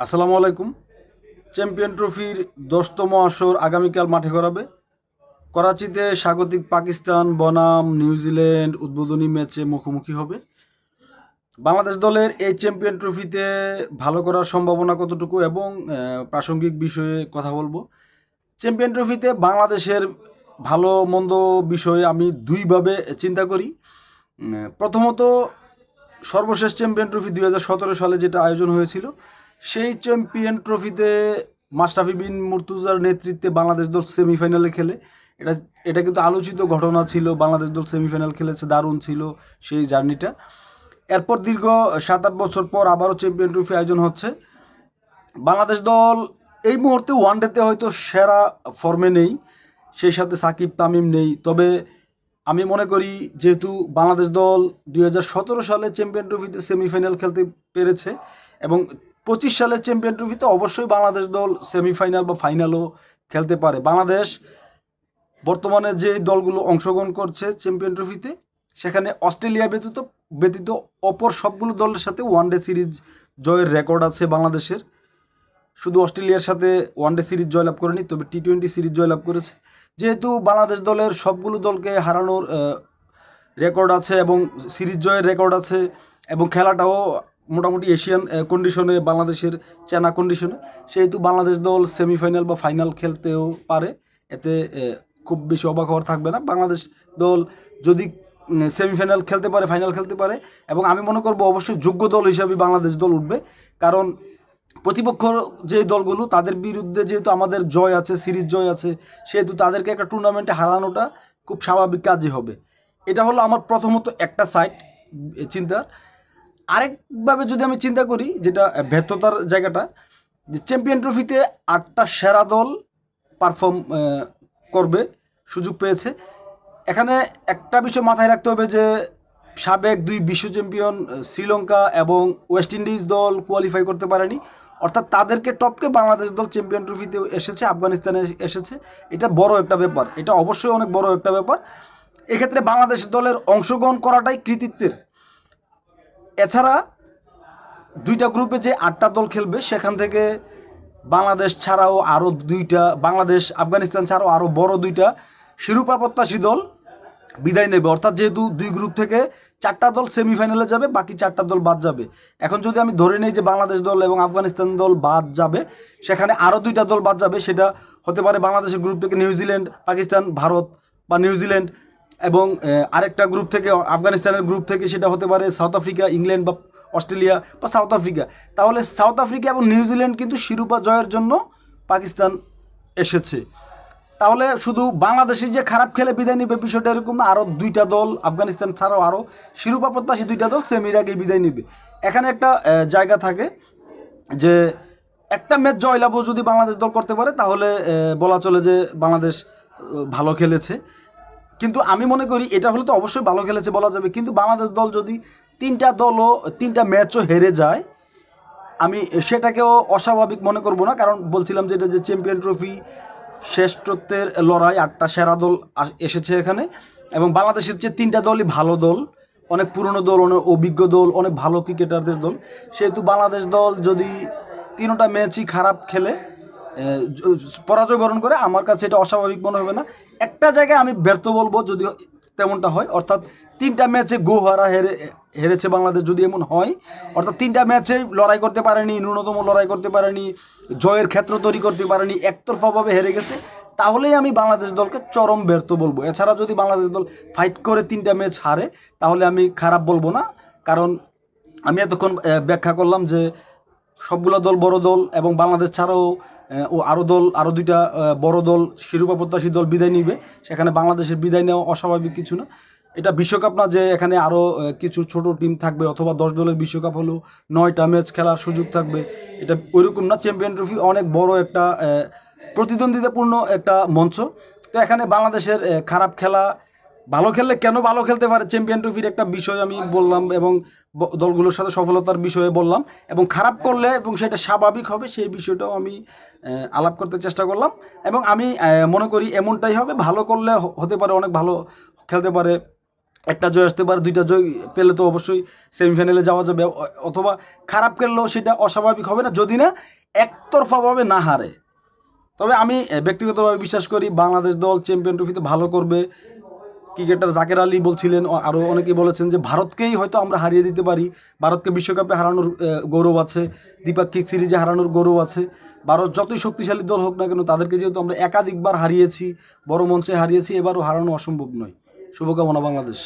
আসসালামু আলাইকুম। চ্যাম্পিয়ন ট্রফির দশতম আসর আগামীকাল মাঠে করাবে করাচিতে স্বাগতিক পাকিস্তান, বনাম, নিউজিল্যান্ড উদ্বোধনী ম্যাচে মুখোমুখি হবে। বাংলাদেশ দলের এই চ্যাম্পিয়ন ট্রফিতে ভালো করার সম্ভাবনা কতটুকু এবং প্রাসঙ্গিক বিষয়ে কথা বলব। চ্যাম্পিয়ন ট্রফিতে বাংলাদেশের ভালো মন্দ বিষয়ে আমি দুইভাবে চিন্তা করি। প্রথমত সর্বশেষ চ্যাম্পিয়ন ট্রফি দুই হাজার সতেরো সালে যেটা আয়োজন হয়েছিল সেই চ্যাম্পিয়ন ট্রফিতে মাশরাফি বিন মুর্তুজার নেতৃত্বে বাংলাদেশ দল সেমিফাইনালে খেলে। এটা এটা কিন্তু আলোচিত ঘটনা ছিল, বাংলাদেশ দল সেমিফাইনাল খেলেছে, দারুণ ছিল সেই জার্নিটা। এরপর দীর্ঘ সাত আট বছর পর আবারও চ্যাম্পিয়ন ট্রফি আয়োজন হচ্ছে। বাংলাদেশ দল এই মুহূর্তে ওয়ানডেতে হয়তো সেরা ফর্মে নেই, সেই সাথে সাকিব তামিম নেই। তবে আমি মনে করি যেহেতু বাংলাদেশ দল দুই হাজার সতেরো সালে চ্যাম্পিয়ন ট্রফিতে সেমিফাইনাল খেলতে পেরেছে এবং পঁচিশ সালের চ্যাম্পিয়ন ট্রফিতে অবশ্যই বাংলাদেশ দল সেমিফাইনাল বা ফাইনালও খেলতে পারে। বাংলাদেশ বর্তমানে যে দলগুলো অংশগ্রহণ করছে চ্যাম্পিয়ন ট্রফিতে সেখানে অস্ট্রেলিয়া ব্যতীত ব্যতীত অপর সবগুলো দলের সাথে ওয়ানডে সিরিজ জয়ের রেকর্ড আছে বাংলাদেশের। শুধু অস্ট্রেলিয়ার সাথে ওয়ানডে সিরিজ জয়লাভ করেনি, তবে টি টোয়েন্টি সিরিজ জয়লাভ করেছে। যেহেতু বাংলাদেশ দলের সবগুলো দলকে হারানোর রেকর্ড আছে এবং সিরিজ জয়ের রেকর্ড আছে এবং খেলাটাও মোটামুটি এশিয়ান কন্ডিশনে বাংলাদেশের চেনা কন্ডিশনে সেহেতু বাংলাদেশ দল সেমিফাইনাল বা ফাইনাল খেলতেও পারে। এতে খুব বেশি অবাক হওয়ার থাকবে না। বাংলাদেশ দল যদি সেমিফাইনাল খেলতে পারে ফাইনাল খেলতে পারে, এবং আমি মনে করব অবশ্যই যোগ্য দল হিসাবে বাংলাদেশ দল উঠবে। কারণ প্রতিপক্ষ যে দলগুলো, তাদের বিরুদ্ধে যেহেতু আমাদের জয় আছে, সিরিজ জয় আছে, সেহেতু তাদেরকে একটা টুর্নামেন্টে হারানোটা খুব স্বাভাবিক কাজই হবে। এটা হলো আমার প্রথমত একটা সাইড চিন্তা আরেকভাবে যদি আমি চিন্তা করি, যেটা ব্যর্থতার জায়গাটা, যে চ্যাম্পিয়ন ট্রফিতে আটটা সেরা দল পারফর্ম করবে, সুযোগ পেয়েছে। এখানে একটা বিষয় মাথায় রাখতে হবে যে, সাবেক দুই বিশ্ব চ্যাম্পিয়ন শ্রীলঙ্কা এবং ওয়েস্ট ইন্ডিজ দল কোয়ালিফাই করতে পারেনি। অর্থাৎ তাদেরকে টপকে বাংলাদেশ দল চ্যাম্পিয়ন ট্রফিতে এসেছে, আফগানিস্তানে এসেছে। এটা বড় একটা ব্যাপার। এটা অবশ্যই অনেক বড় একটা ব্যাপার। এক্ষেত্রে বাংলাদেশ দলের অংশগ্রহণ করাটাই কৃতিত্বের এছাড়া দুইটা গ্রুপে যে আটটা দল খেলবে, সেখান থেকে বাংলাদেশ ছাড়াও আরও দুইটা, বাংলাদেশ, আফগানিস্তান ছাড়াও আরও বড় দুইটা শিরোপা প্রত্যাশী দল বিদায় নেবে। অর্থাৎ যেহেতু দুই গ্রুপ থেকে চারটা দল সেমিফাইনালে যাবে, বাকি চারটা দল বাদ যাবে। এখন যদি আমি ধরে নিই যে বাংলাদেশ দল এবং আফগানিস্তান দল বাদ যাবে, সেখানে আরও দুইটা দল বাদ যাবে, সেটা হতে পারে বাংলাদেশের গ্রুপ থেকে নিউজিল্যান্ড, পাকিস্তান, ভারত বা নিউজিল্যান্ড এবং আরেকটা গ্রুপ থেকে, আফগানিস্তানের গ্রুপ থেকে সেটা হতে পারে সাউথ আফ্রিকা ইংল্যান্ড বা অস্ট্রেলিয়া বা সাউথ আফ্রিকা তাহলে সাউথ আফ্রিকা এবং নিউজিল্যান্ড কিন্তু শিরোপা জয়ের জন্য পাকিস্তান এসেছে। তাহলে শুধু বাংলাদেশের যে খারাপ খেলে বিদায় নিবে বিষয়টা এরকম না আরও দুইটা দল, আফগানিস্তান ছাড়াও আরও শিরোপা প্রত্যাশী দুইটা দল সেমির আগে বিদায় নিবে। এখানে একটা জায়গা থাকে যে একটা ম্যাচ জয়লাভ যদি বাংলাদেশ দল করতে পারে, তাহলে বলা চলে যে বাংলাদেশ ভালো খেলেছে। কিন্তু আমি মনে করি এটা হলে তো অবশ্যই ভালো খেলেছে বলা যাবে। কিন্তু বাংলাদেশ দল যদি তিনটা দলও, তিনটা ম্যাচও হেরে যায়, আমি সেটাকেও অস্বাভাবিক মনে করব না, কারণ বলছিলাম যে এটা যে চ্যাম্পিয়ন ট্রফি শ্রেষ্ঠত্বের লড়াই, আটটা সেরা দল এসেছে এখানে। এবং বাংলাদেশের যে তিনটা দলই ভালো দল, অনেক পুরনো দল, অনেক অভিজ্ঞ দল, অনেক ভালো ক্রিকেটারদের দল। সেহেতু বাংলাদেশ দল যদি তিনোটা ম্যাচই খারাপ খেলে পরাজয় বরণ করে আমার কাছে এটা অস্বাভাবিক মনে হবে না। একটা জায়গায় আমি ব্যর্থ বলব যদি তেমনটা হয়। অর্থাৎ তিনটা ম্যাচে গো হারা হেরে হেরেছে বাংলাদেশ যদি এমন হয়। অর্থাৎ তিনটা ম্যাচে লড়াই করতে পারেনি, ন্যূনতম লড়াই করতে পারেনি, জয়ের ক্ষেত্র তৈরি করতে পারেনি, একতরফাভাবে হেরে গেছে। তাহলেই আমি বাংলাদেশ দলকে চরম ব্যর্থ বলব। এছাড়া যদি বাংলাদেশ দল ফাইট করে তিনটা ম্যাচ হারে, তাহলে আমি খারাপ বলব না। কারণ আমি এতক্ষণ ব্যাখ্যা করলাম যে সবগুলো দল বড় দল এবং বাংলাদেশ ছাড়াও ও আরও দল আরও দুইটা বড় দল, শিরোপা প্রত্যাশী দল বিদায় নিবে। সেখানে বাংলাদেশের বিদায় নেওয়া অস্বাভাবিক কিছু না। এটা বিশ্বকাপ না যে এখানে আরও কিছু ছোট টিম থাকবে অথবা দশ দলের বিশ্বকাপ হলেও নয়টা ম্যাচ খেলার সুযোগ থাকবে। এটা ওইরকম না। চ্যাম্পিয়ন ট্রফি অনেক বড় একটা প্রতিদ্বন্দ্বিতাপূর্ণ একটা মঞ্চ। তো এখানে বাংলাদেশের খারাপ খেলা ভালো খেললে কেন ভালো খেলতে পারে? চ্যাম্পিয়ন ট্রফির একটা বিষয় আমি বললাম এবং দলগুলোর সাথে সফলতার বিষয়ে বললাম এবং খারাপ করলে এবং সেটা স্বাভাবিক হবে সেই বিষয়টাও আমি আলাপ করতে চেষ্টা করলাম এবং আমি মনে করি এমনটাই হবে। ভালো করলে হতে পারে অনেক ভালো খেলতে পারে। একটা জয় আসতে পারে, দুইটা জয় পেলে তো অবশ্যই সেমিফাইনালে যাওয়া যাবে। অথবা খারাপ খেললেও সেটা অস্বাভাবিক হবে না। যদি না, একতরফাভাবে না হারে। তবে আমি ব্যক্তিগতভাবে বিশ্বাস করি বাংলাদেশ দল চ্যাম্পিয়ন ট্রফিতে ভালো করবে। ক্রিকেটার জাকের আলী বলছিলেন আরও অনেকেই বলেছেন যে ভারতকেই হয়তো আমরা হারিয়ে দিতে পারি। ভারতকে বিশ্বকাপে হারানোর গৌরব আছে দ্বিপাক্ষিক সিরিজে হারানোর গৌরব আছে। ভারত যতই শক্তিশালী দল হোক না কেন, তাদেরকে যেহেতু আমরা একাধিকবার হারিয়েছি, বড় মঞ্চে হারিয়েছি, এবারও হারানো অসম্ভব নয়। শুভকামনা বাংলাদেশ।